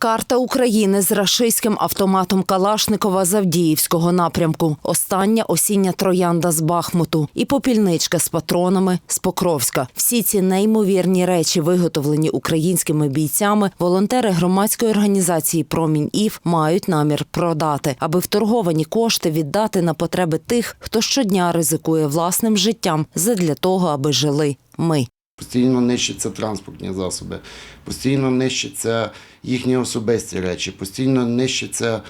Карта України з рашистським автоматом Калашникова з Авдіївського напрямку. Остання осіння троянда з Бахмуту і попільничка з патронами з Покровська. Всі ці неймовірні речі, виготовлені українськими бійцями, волонтери громадської організації Промінь Ів мають намір продати, аби вторговані кошти віддати на потреби тих, хто щодня ризикує власним життям задля того, аби жили ми. Постійно нищаться транспортні засоби, постійно нищаться їхні особисті речі, постійно нищиться,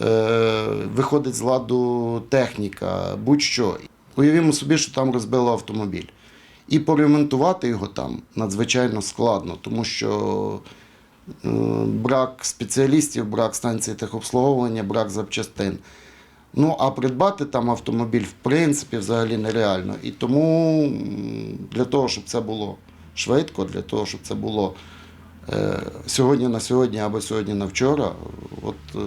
е, виходить з ладу техніка, будь-що. Уявімо собі, що там розбило автомобіль. І поремонтувати його там надзвичайно складно, тому що е, брак спеціалістів, брак станцій техобслуговування, брак запчастин. Ну, а придбати там автомобіль в принципі взагалі нереально. І тому для того, щоб це було швидко, для того, щоб це було е, сьогодні на сьогодні або сьогодні на вчора, от е,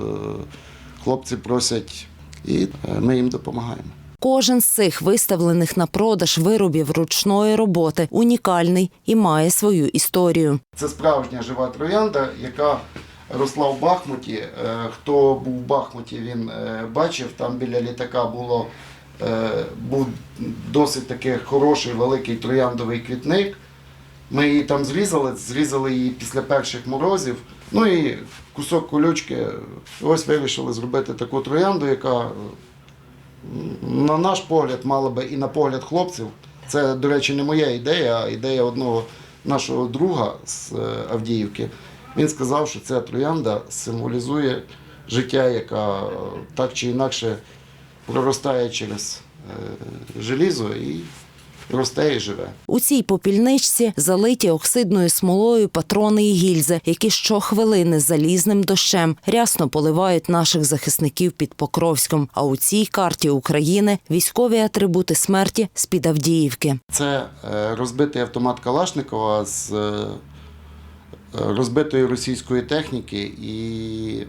хлопці просять, і е, ми їм допомагаємо. Кожен з цих виставлених на продаж виробів ручної роботи унікальний і має свою історію. Це справжня жива троянда, яка росла в Бахмуті. Е, Хто був в Бахмуті, він е, бачив, там біля літака було, е, був досить такий хороший великий трояндовий квітник. Ми її там зрізали, зрізали її після перших морозів. Ну і кусок колючки. Ось вирішили зробити таку троянду, яка, на наш погляд, мала би і на погляд хлопців. Це, до речі, не моя ідея, а ідея одного нашого друга з Авдіївки. Він сказав, що ця троянда символізує життя, яка е, так чи інакше проростає через е, желізо і росте і живе. У цій попільничці залиті оксидною смолою патрони і гільзи, які щохвилини залізним дощем рясно поливають наших захисників під Покровськом. А у цій карті України військові атрибути смерті з під Авдіївки. Це е, розбитий автомат Калашникова з розбитої російської техніки і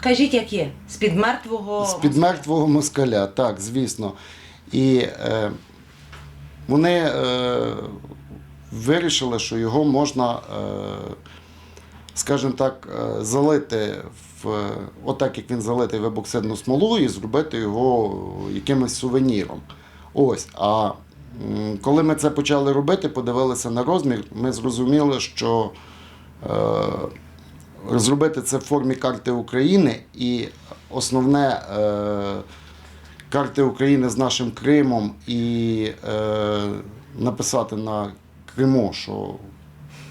Кажіть, як є? З-під мертвого. з-під мертвого москаля, так, звісно. І е, вони е, вирішили, що його можна, е, скажімо так, е, залити в отак, як він залитий в ебоксидну смолу, і зробити його якимось сувеніром. Ось. А коли ми це почали робити, подивилися на розмір, ми зрозуміли, що е, зробити це в формі карти України і основне е, карти України з нашим Кримом і е, написати на Криму, що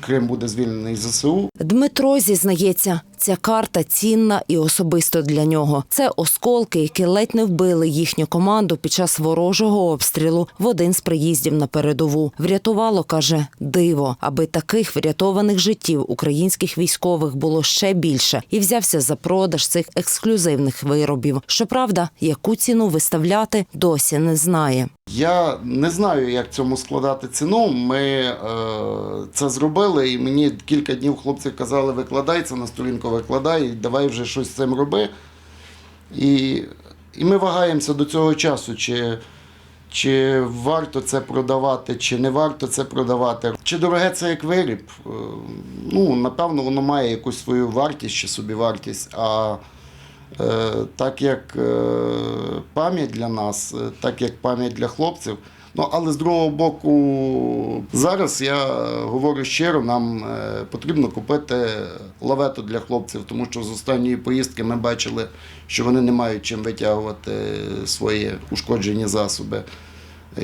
Крим буде звільнений ЗСУ. Дмитро зізнається, ця карта цінна і особисто для нього. Це осколки, які ледь не вбили їхню команду під час ворожого обстрілу в один з приїздів на передову. Врятувало, каже, диво, аби таких врятованих життів українських військових було ще більше, і взявся за продаж цих ексклюзивних виробів. Щоправда, яку ціну виставляти, досі не знає. Я не знаю, як цьому складати ціну. Ми е, це зробили, і мені кілька днів хлопці казали, викладай це на сторінку, викладай, давай вже щось з цим роби. І, і ми вагаємося до цього часу, чи, чи варто це продавати, чи не варто це продавати. Чи дороге це як виріб? Е, Ну, напевно, воно має якусь свою вартість чи собівартість. А Е, так як е, пам'ять для нас, е, так як пам'ять для хлопців. Ну, але з другого боку, зараз я говорю щиро, нам е, потрібно купити лавету для хлопців, тому що з останньої поїздки ми бачили, що вони не мають чим витягувати свої ушкоджені засоби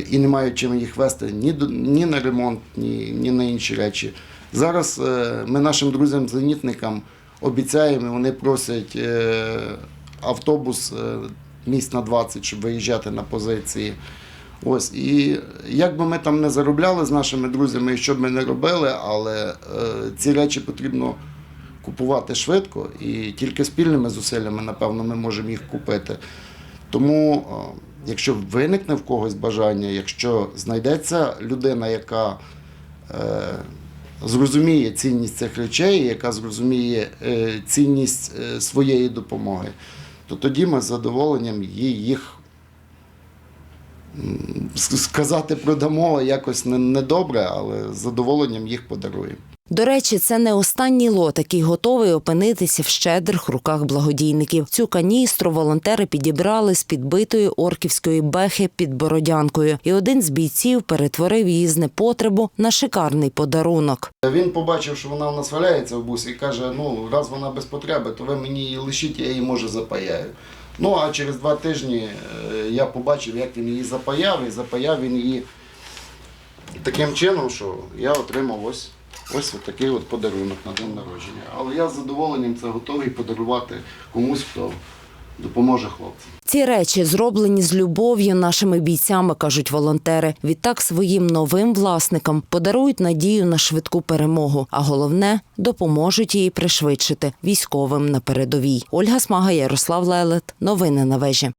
і не мають чим їх вести ні, ні на ремонт, ні, ні на інші речі. Зараз е, ми нашим друзям-зенітникам обіцяємо, вони просять е, автобус місць на 20, щоб виїжджати на позиції. Ось, і як би ми там не заробляли з нашими друзями, і що б ми не робили, але е, ці речі потрібно купувати швидко, і тільки спільними зусиллями, напевно, ми можемо їх купити. Тому, е, якщо виникне в когось бажання, якщо знайдеться людина, яка е, зрозуміє цінність цих речей, яка зрозуміє е, цінність е, своєї допомоги, то тоді ми з задоволенням їй їх сказати продамо якось не- недобре, але з задоволенням їх подаруємо. До речі, це не останній лот, який готовий опинитися в щедрих руках благодійників. Цю каністру волонтери підібрали з підбитої орківської бехи під Бородянкою, і один з бійців перетворив її з непотребу на шикарний подарунок. Він побачив, що вона в нас валяється в бусі і каже: ну, раз вона без потреби, то ви мені її лишіть, я її може запаяю. Ну а через два тижні е, я побачив, як він її запаяв, і запаяв він її таким чином, що я отримав ось. Ось такий от подарунок на день народження. Але я з задоволенням це готовий подарувати комусь, хто допоможе хлопцям. Ці речі зроблені з любов'ю нашими бійцями, кажуть волонтери. Відтак своїм новим власникам подарують надію на швидку перемогу, а головне допоможуть її пришвидшити військовим на передовій. Ольга Смага, Ярослав Лелет. Новини на вежі.